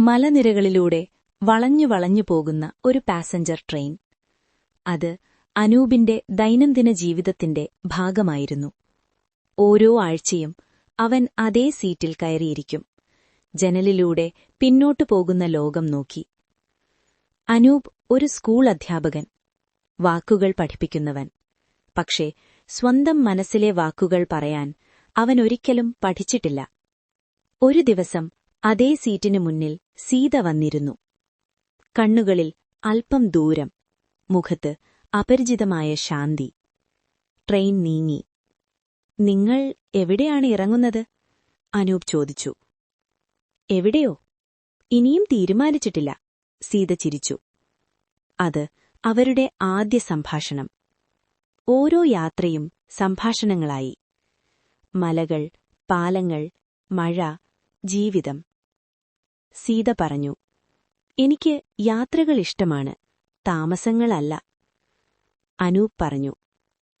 മലനിരകളിലൂടെ വളഞ്ഞു വളഞ്ഞു പോകുന്ന ഒരു പാസഞ്ചർ ട്രെയിൻ. അത് അനൂപിന്റെ ദൈനംദിന ജീവിതത്തിന്റെ ഭാഗമായിരുന്നു. ഓരോ ആഴ്ചയും അവൻ അതേ സീറ്റിൽ കയറിയിരിക്കും. ജനലിലൂടെ പിന്നോട്ടു പോകുന്ന ലോകം നോക്കി. അനൂപ് ഒരു സ്കൂൾ അധ്യാപകൻ വാക്കുകൾ പഠിപ്പിക്കുന്നവൻ. പക്ഷേ സ്വന്തം മനസ്സിലെ വാക്കുകൾ പറയാൻ അവൻ ഒരിക്കലും പഠിച്ചിട്ടില്ല. ഒരു ദിവസം അതേ സീറ്റിനു മുന്നിൽ സീത വന്നിരുന്നു. കണ്ണുകളിൽ അല്പം ദൂരം മുഖത്ത് അപരിചിതമായ ശാന്തി. ട്രെയിൻ നീങ്ങി. നിങ്ങൾ എവിടെയാണ് ഇറങ്ങുന്നത്? അനൂപ് ചോദിച്ചു. എവിടെയോ. ഇനിയും തീരുമാനിച്ചിട്ടില്ല സീത ചിരിച്ചു. അത് അവരുടെ ആദ്യ സംഭാഷണം. ഓരോ യാത്രയും സംഭാഷണങ്ങളായി. മലകൾ പാലങ്ങൾ മഴ ജീവിതം. സീത പറഞ്ഞു എനിക്ക് യാത്രകൾ ഇഷ്ടമാണ് താമസങ്ങളല്ല. അനൂപ് പറഞ്ഞു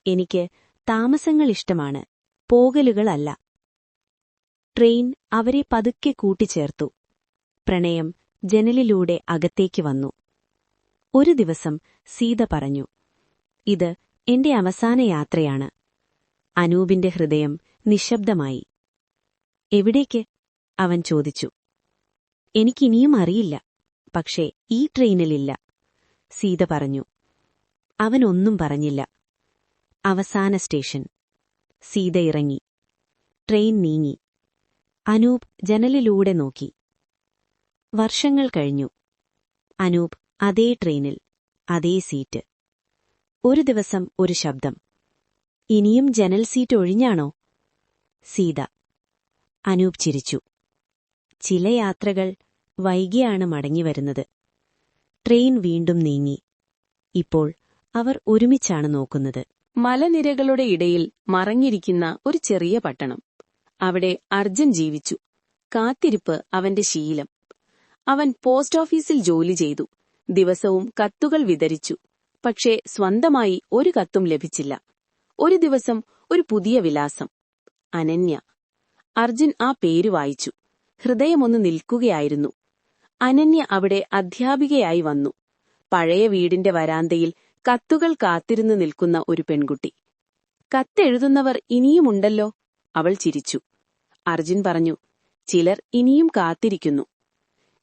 എനിക്ക് താമസങ്ങൾ ഇഷ്ടമാണ് പോകലുകളല്ല. ട്രെയിൻ അവരെ പതുക്കെ കൂട്ടിച്ചേർത്തു. പ്രണയം ജനലിലൂടെ അകത്തേക്ക് വന്നു. ഒരു ദിവസം സീത പറഞ്ഞു ഇത് എന്റെ അവസാന യാത്രയാണ്. അനൂപിന്റെ ഹൃദയം നിശബ്ദമായി. എവിടേക്ക്? അവൻ ചോദിച്ചു. എനിക്കിനിയും അറിയില്ല. പക്ഷേ ഈ ട്രെയിനിലില്ല. സീത പറഞ്ഞു. അവനൊന്നും പറഞ്ഞില്ല. അവസാന സ്റ്റേഷൻ. സീത ഇറങ്ങി. ട്രെയിൻ നീങ്ങി. അനൂപ് ജനലിലൂടെ നോക്കി. വർഷങ്ങൾ കഴിഞ്ഞു. അനൂപ് അതേ ട്രെയിനിൽ അതേ സീറ്റ്. ഒരു ദിവസം ഒരു ശബ്ദം. ഇനിയും ജനൽ സീറ്റ് ഒഴിഞ്ഞാണോ? സീത. അനൂപ് ചിരിച്ചു. ചില യാത്രകൾ വൈകിയാണ് മടങ്ങിവരുന്നത്. ട്രെയിൻ വീണ്ടും നീങ്ങി. ഇപ്പോൾ അവർ ഒരുമിച്ചാണ് നോക്കുന്നത്. മലനിരകളുടെ ഇടയിൽ മറഞ്ഞിരിക്കുന്ന ഒരു ചെറിയ പട്ടണം. അവിടെ അർജൻ ജീവിച്ചു. കാത്തിരിപ്പ് അവന്റെ ശീലം. അവൻ പോസ്റ്റ് ഓഫീസിൽ ജോലി ചെയ്തു. ദിവസവും കത്തുകൾ വിതരിച്ചു. പക്ഷേ സ്വന്തമായി ഒരു കത്തും ലഭിച്ചില്ല. ഒരു ദിവസം ഒരു പുതിയ വിലാസം. അനന്യ. അർജുൻ ആ പേര് വായിച്ചു. ഹൃദയമൊന്ന് നിൽക്കുകയായിരുന്നു. അനന്യ അവിടെ അധ്യാപികയായി വന്നു. പഴയ വീടിന്റെ വരാന്തയിൽ കത്തുകൾ കാത്തിരുന്നു നിൽക്കുന്ന ഒരു പെൺകുട്ടി. കത്തെഴുതുന്നവർ ഇനിയുമുണ്ടല്ലോ അവൾ ചിരിച്ചു. അർജുൻ പറഞ്ഞു ചിലർ ഇനിയും കാത്തിരിക്കുന്നു.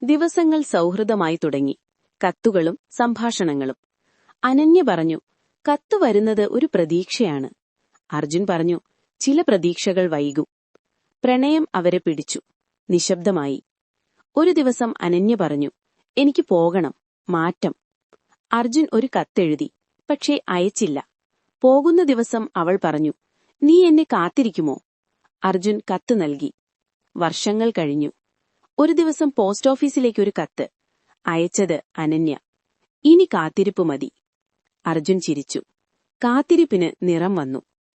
ദിവസങ്ങൾ സൗഹൃദമായി തുടങ്ങി. കത്തുകളും സംഭാഷണങ്ങളും. അനന്യ പറഞ്ഞു കത്തു വരുന്നത് ഒരു പ്രതീക്ഷയാണ്. അർജുൻ പറഞ്ഞു ചില പ്രതീക്ഷകൾ വൈകും. പ്രണയം അവരെ പിടിച്ചു. നിശബ്ദമായി. ഒരു ദിവസം അനന്യ പറഞ്ഞു എനിക്ക് പോകണം മാറ്റം. അർജുൻ ഒരു കത്തെഴുതി പക്ഷേ അയച്ചില്ല. പോകുന്ന ദിവസം അവൾ പറഞ്ഞു നീ എന്നെ കാത്തിരിക്കുമോ? അർജുൻ കത്ത് നൽകി. വർഷങ്ങൾ കഴിഞ്ഞു. ഒരു ദിവസം പോസ്റ്റ് ഓഫീസിലേക്ക് ഒരു കത്ത് അയച്ചത് അനന്യ. ഇനി കാത്തിരിപ്പ് മതി. അർജുൻ ചിരിച്ചു. കാത്തിരിപ്പിന് നിറം വന്നു.